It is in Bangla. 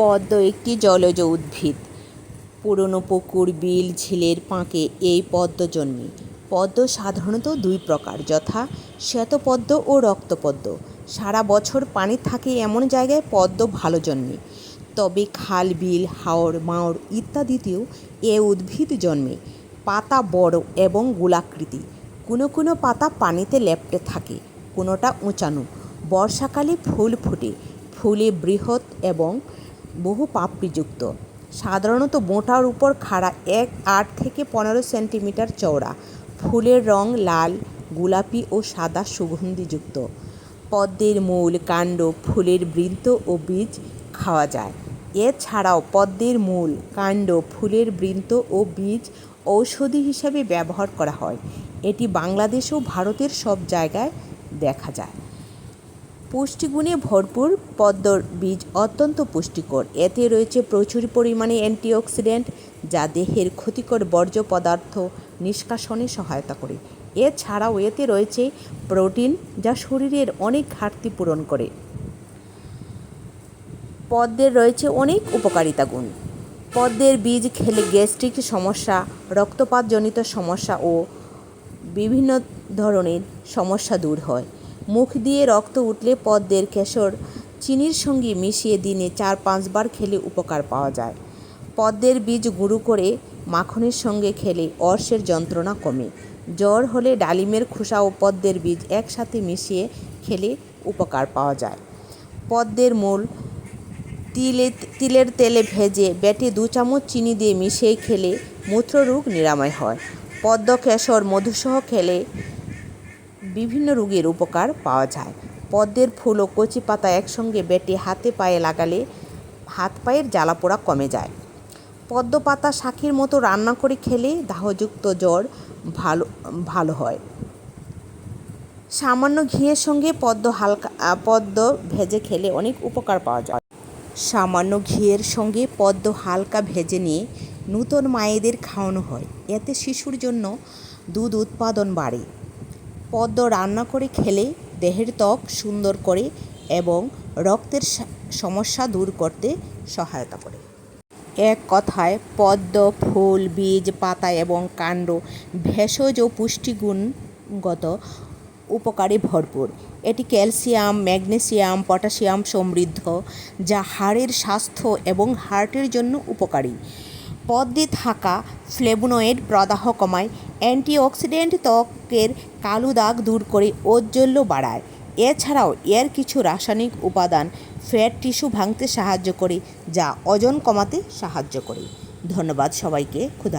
পদ্ম একটি জলজ উদ্ভিদ। পুরনো পুকুর, বিল, ঝিলের পাঁকে এই পদ্ম জন্মে। পদ্ম সাধারণত দুই প্রকার, যথা শ্বেতপদ্ম ও রক্তপদ্ম। সারা বছর পানি থাকে এমন জায়গায় পদ্ম ভালো জন্মে। তবে খাল, বিল হাওড় মাওর ইত্যাদিতেও এ উদ্ভিদ জন্মে। পাতা বড় এবং গোলাকৃতি। কোনো কোনো পাতা পানিতে লেপ্টে থাকে, কোনোটা উঁচানো। বর্ষাকালে ফুল ফোটে। ফুলে বৃহৎ এবং বহু পাপড়িযুক্ত সাধারণত বোঁটার উপর খাড়া এক আট থেকে পনেরো সেন্টিমিটার চওড়া। ফুলের রং লাল, গোলাপি ও সাদা সুগন্ধিযুক্ত। পদ্মের মূল কাণ্ড ফুলের বৃন্ত ও বীজ খাওয়া যায়। এছাড়াও পদ্মের মূল কাণ্ড ফুলের বৃন্ত ও বীজ ঔষধি হিসাবে ব্যবহার করা হয়। এটি বাংলাদেশ ও ভারতের সব জায়গায় দেখা যায়। পুষ্টিগুণে ভরপুর পদ্মর বীজ অত্যন্ত পুষ্টিকর। এতে রয়েছে প্রচুর পরিমাণে অ্যান্টিঅক্সিডেন্ট, যা দেহের ক্ষতিকর বর্জ্য পদার্থ নিষ্কাশনে সহায়তা করে। এছাড়াও এতে রয়েছে প্রোটিন, যা শরীরের অনেক ঘাটতি পূরণ করে। পদ্মের রয়েছে অনেক উপকারিতা গুণ। পদ্মের বীজ খেলে গ্যাস্ট্রিক সমস্যা, রক্তপাতজনিত সমস্যা ও বিভিন্ন ধরনের সমস্যা দূর হয়। মুখ দিয়ে রক্ত উঠলে পদ্মের কেশর। চিনির সঙ্গে মিশিয়ে দিনে চার পাঁচবার খেলে উপকার পাওয়া যায়। পদ্মের বীজ গুঁড়ো করে মাখনের সঙ্গে খেলে অর্শের যন্ত্রণা কমে। জ্বর হলে ডালিমের খোসা ও পদ্মের বীজ একসাথে মিশিয়ে খেলে উপকার পাওয়া যায়। পদ্মের মূল তিলে, তিলের তেলে ভেজে বেটে দু চামচ চিনি দিয়ে মিশিয়ে খেলে মূত্ররোগ নিরাময় হয়। পদ্ম কেশর মধুসহ খেলে বিভিন্ন রোগের উপকার পাওয়া যায়। পদ্মের ফুল ও কচি পাতা একসঙ্গে বেটে হাতে পায়ে লাগালে হাত পায়ের জ্বালাপোড়া কমে যায়। পদ্ম পাতা শাকের মতো রান্না করে খেলে দাহযুক্ত জ্বর ভালো ভালো হয়। সামান্য ঘিয়ের সঙ্গে পদ্ম হালকা, পদ্ম ভেজে খেলে অনেক উপকার পাওয়া যায়। সামান্য ঘিয়ের সঙ্গে পদ্ম হালকা ভেজে নিয়ে নূতন মায়েদের খাওয়ানো হয়। এতে শিশুর জন্য দুধ উৎপাদন বাড়ে। পদ্ম রান্না করে খেলে দেহের ত্বক সুন্দর করে এবং রক্তের সমস্যা দূর করতে সহায়তা করে। এক কথায়, পদ্ম, ফুল, বীজ, পাতা এবং কাণ্ড, ভেষজ ও পুষ্টিগুণগত উপকারে ভরপুর। এটি ক্যালসিয়াম, ম্যাগনেসিয়াম পটাশিয়াম সমৃদ্ধ, যা হাড়ের স্বাস্থ্য এবং হার্টের জন্য উপকারী। পদ্মে থাকা ফ্লেবোনয়েড প্রদাহ কমায়। অ্যান্টিঅক্সিডেন্ট ত্বকের কালো দাগ দূর করে ঔজ্জ্বল্য বাড়ায়। এছাড়াও এর কিছু রাসায়নিক উপাদান ফ্যাট টিস্যু ভাঙতে সাহায্য করে, যা ওজন কমাতে সাহায্য করে। ধন্যবাদ সবাইকে। ক্ষুধা